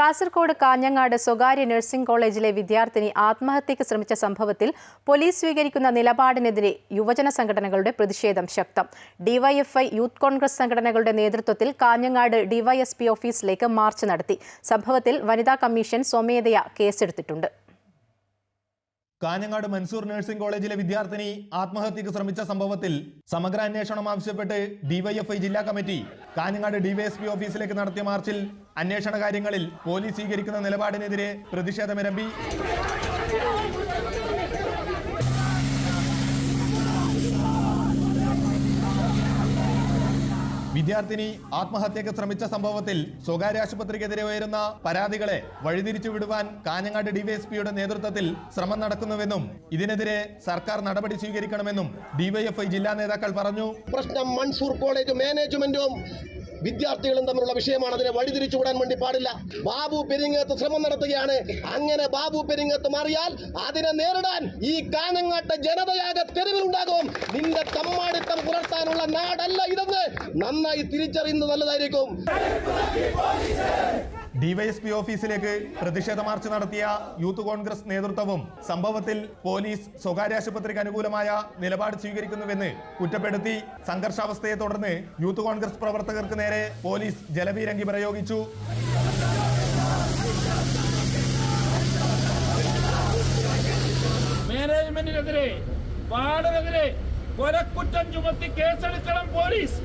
കാസർകോട് കാഞ്ഞങ്ങാട് സ്വകാര്യ നഴ്സിംഗ് കോളേജിലെ വിദ്യാർത്ഥിനി ആത്മഹത്യയ്ക്ക് ശ്രമിച്ച സംഭവത്തിൽ പോലീസ് സ്വീകരിക്കുന്ന നിലപാടിനെതിരെ യുവജന സംഘടനകളുടെ പ്രതിഷേധം ശക്തം. ഡിവൈഎഫ്ഐ യൂത്ത് കോൺഗ്രസ് സംഘടനകളുടെ നേതൃത്വത്തിൽ കാഞ്ഞങ്ങാട് ഡിവൈഎസ്പി ഓഫീസിലേക്ക് മാർച്ച് നടത്തി. സംഭവത്തിൽ വനിതാ കമ്മീഷൻ സ്വമേധയാ കേസെടുത്തിട്ടുണ്ട്. കാഞ്ഞങ്ങാട് മൻസൂർ നഴ്സിംഗ് കോളേജിലെ വിദ്യാർത്ഥിനി ആത്മഹത്യക്ക് ശ്രമിച്ച സംഭവത്തിൽ സമഗ്ര അന്വേഷണം ആവശ്യപ്പെട്ട് ഡിവൈഎഫ്ഐ ജില്ലാ കമ്മിറ്റി കാഞ്ഞങ്ങാട് ഡിവൈഎസ്പി ഓഫീസിലേക്ക് നടത്തിയ മാർച്ചിൽ അന്വേഷണ കാര്യങ്ങളിൽ പോലീസ് സ്വീകരിക്കുന്ന നിലപാടിനെതിരെ പ്രതിഷേധമിരമ്പി വിദ്യാർത്ഥിനി ആത്മഹത്യക്ക് ശ്രമിച്ച സംഭവത്തിൽ സ്വകാര്യ ആശുപത്രിക്കെതിരെ ഉയരുന്ന പരാതികളെ വഴിതിരിച്ചു വിടുവാൻ കാഞ്ഞങ്ങാട് ഡിവൈഎസ്പിയുടെ നേതൃത്വത്തിൽ ശ്രമം നടക്കുന്നുവെന്നും ഇതിനെതിരെ സർക്കാർ നടപടി സ്വീകരിക്കണമെന്നും ഡിവൈഎഫ്ഐ ജില്ലാ നേതാക്കൾ പറഞ്ഞു. പ്രശ്നം മൺസൂർ കോളേജ് മാനേജ്മെന്റും വിദ്യാർത്ഥികളും തമ്മിലുള്ള വിഷയമാണ് അതിനെ വഴിതിരിച്ചു വിടാൻ വേണ്ടി പാടില്ല. ബാബു പെരിങ്ങത്ത് ശ്രമം നടത്തുകയാണ്. അങ്ങനെ ബാബു പെരിങ്ങത്ത് മാറിയാൽ അതിനെ നേരിടാൻ ഈ കാഞ്ഞങ്ങാട്ട് ജനതയാകെ തെരുവിലുണ്ടാകും. നിന്റെ തമ്മാടിത്തം പുലർത്താനുള്ള നാടല്ല ഇതെന്ന് നന്നായി തിരിച്ചറിയുന്നത് നല്ലതായിരിക്കും. ഡിവൈഎസ്പി ഓഫീസിലേക്ക് പ്രതിഷേധ മാർച്ച് നടത്തിയ യൂത്ത് കോൺഗ്രസ് നേതൃത്വവും സംഭവത്തിൽ പോലീസ് സ്വകാര്യ ആശുപത്രിക്ക് അനുകൂലമായ നിലപാട് സ്വീകരിക്കുന്നുവെന്ന് കുറ്റപ്പെടുത്തി സംഘർഷാവസ്ഥയെ തുടർന്ന് യൂത്ത് കോൺഗ്രസ് പ്രവർത്തകർക്ക് നേരെ പോലീസ് ജലപീരങ്കി പ്രയോഗിച്ചു. മാനേജ്മെന്റിനെതിരെ വാർഡിനെതിരെ കൊലക്കുറ്റം ചുമത്തി കേസെടുക്കണം പോലീസ്.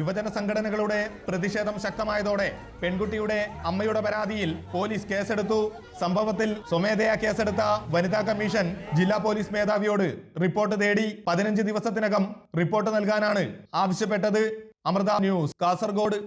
യുവജന സംഘടനകളുടെ പ്രതിഷേധം ശക്തമായതോടെ പെൺകുട്ടിയുടെ അമ്മയുടെ പരാതിയിൽ പോലീസ് കേസെടുത്തു. സംഭവത്തിൽ സ്വമേധയാ കേസെടുത്ത വനിതാ കമ്മീഷൻ ജില്ലാ പോലീസ് മേധാവിയോട് റിപ്പോർട്ട് തേടി പതിനഞ്ച് ദിവസത്തിനകം റിപ്പോർട്ട് നൽകാനാണ് ആവശ്യപ്പെട്ടത്. അമൃത ന്യൂസ് കാസർഗോഡ്.